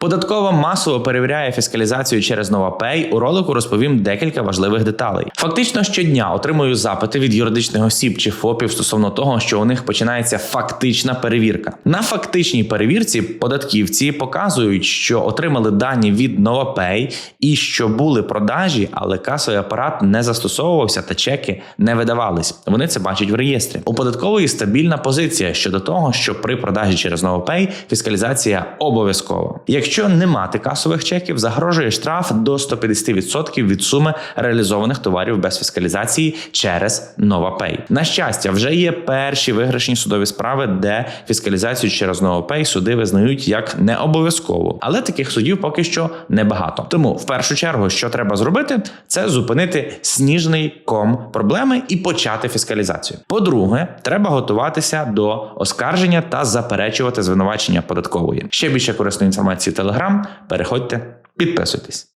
Податкова масово перевіряє фіскалізацію через NovaPay. У ролику розповім декілька важливих деталей. Фактично щодня отримую запити від юридичних осіб чи ФОПів стосовно того, що у них починається фактична перевірка. На фактичній перевірці податківці показують, що отримали дані від NovaPay і що були продажі, але касовий апарат не застосовувався та чеки не видавались. Вони це бачать в реєстрі. У податкової стабільна позиція щодо того, що при продажі через NovaPay фіскалізація обов'язкова. Якщо не мати касових чеків, загрожує штраф до 150% від суми реалізованих товарів без фіскалізації через NovaPay. На щастя, вже є перші виграшні судові справи, де фіскалізацію через NovaPay суди визнають як не обов'язково, але таких судів поки що небагато. Тому в першу чергу, що треба зробити, це зупинити сніжний ком проблеми і почати фіскалізацію. По-друге, треба готуватися до оскарження та заперечувати звинувачення податкової. Ще більше корисної інформації Telegram. Переходьте, підписуйтесь.